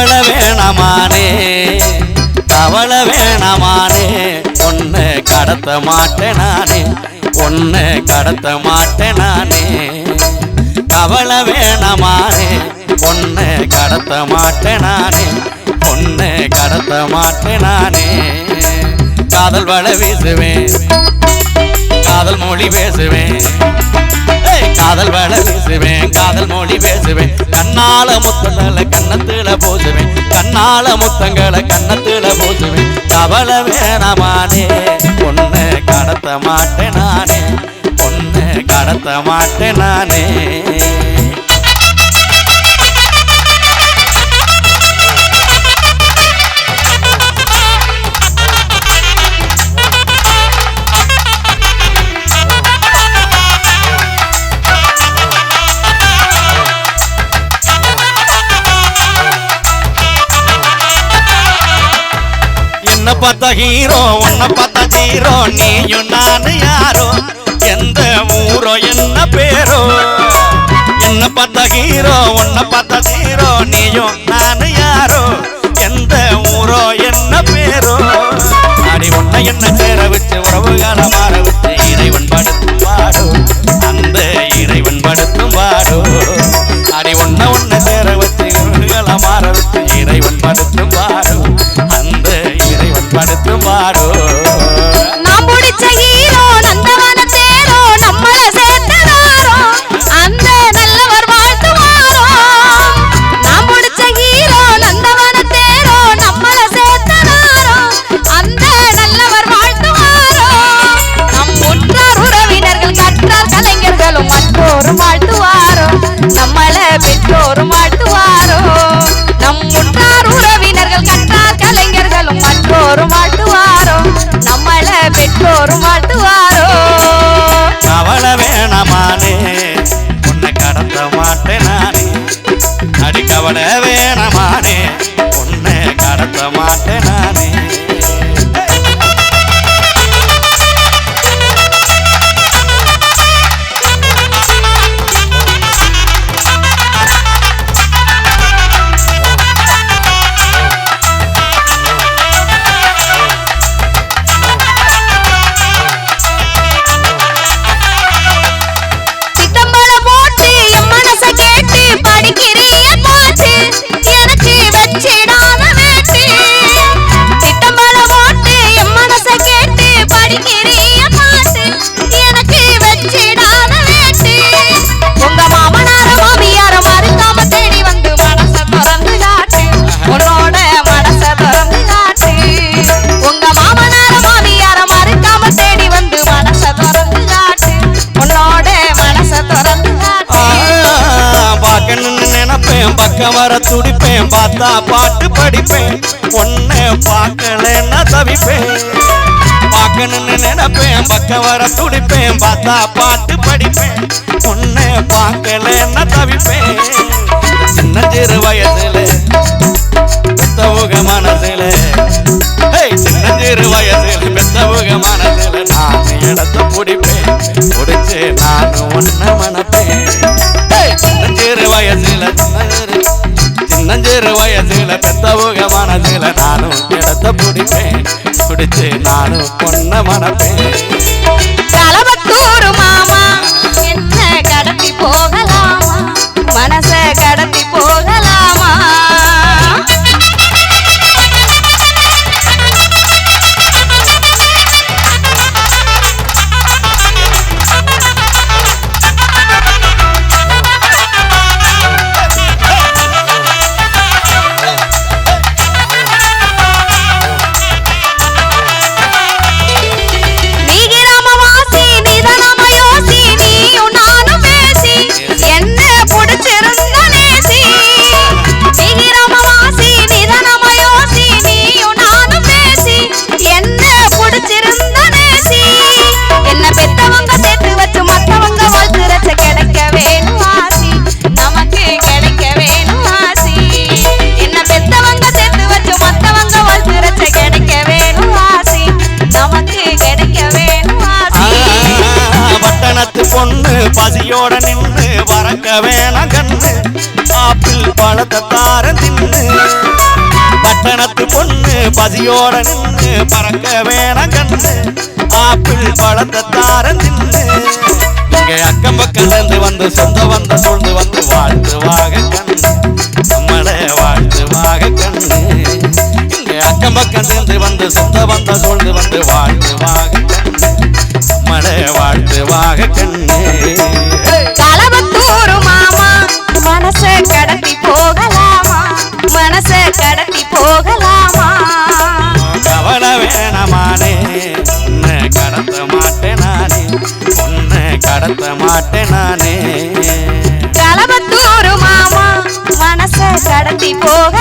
கவலை வேணமானே ஒன்று கடத்த மாட்டேன் நானே ஒன்று கடத்த மாட்டேன் நானே. கவலை வேணமானே ஒன்று கடத்த மாட்டேன் நானே ஒன்று கடத்த மாட்டேன் நானே. காதல் வள வீசுவேன் காதல் மொழி பேசுவேன் காதல் வள வீசுவேன் காதல் மொழி பேசுவேன் கண்ணால முத்தங்களை கண்ணத்துல போசுவேன் கண்ணால முத்தங்களை கண்ணத்துல போசுவேன் கவலை வேணமானே பொண்ணு கடத்த மாட்டேன் நானே. பொண்ணு கடத்த மாட்டேன் நானே. பார்த்த ஹீரோ உன்னை பார்த்த ஜீரோ. நீயும் நானு யாரோ? எந்த ஊரோ என்ன பேரோ? என்ன பார்த்த ஹீரோ உன்னை பார்த்த ஜீரோ. நீயும் நானு யாரோ? எந்த ஊரோ என்ன பேரோ? அடி உன்னை என்ன சேர வச்சு உறவு காலம் மாற வச்சு இறைவன் படுத்தும் வாடோ அந்த இறைவன் படுத்தும் வாடோ அடி உன்னை உன்னை சேர வச்சு உறவுகளை மாற வச்சு இறைவன் படுத்தும் வர துடிப்பேன் பார்த்தா பாட்டு படிப்பேன். பொண்ணை பார்க்கலன்னா தவிப்பேன். பார்க்கணும்னு நினைப்பேன் பக்கம் வர துடிப்பேன் பார்த்தா பாட்டு படிப்பேன். பொண்ணை பார்க்கலன்னா தவிப்பேன். சின்ன சிறு வயசுல பெத்தவுக மனசுல சின்னஞ்சிறு வயசுல பெத்தவுக மனசுல நானும் இடத்த பிடிப்பேன். பிடிச்சு நானும் பொண்ண மனப்பேன் பொண்ணு பசியோட நின்று வரக்க வேணாம் கண்ணு. ஆப்பிள் பழத்தை தார தின்னு. பட்டணத்து பொண்ணு பசியோட நின்று பறக்க வேணாம் கண்ணு. ஆப்பிள் பழத்தை தார தின்னு. இங்க அக்கம் பக்கம் வந்து சொந்த வந்த சொல்ந்து வந்து வாழ்த்துவாக கண்ணு. நம்மள வாழ்த்துவாக கண்ணு. இங்க அக்கம் பக்கம் வந்து சொந்த வந்த சொல்ந்து வந்து வாழ்த்து கடத்த மாட்டேன் நானே. களவத்தூரு மாமா மனச கடத்தி போக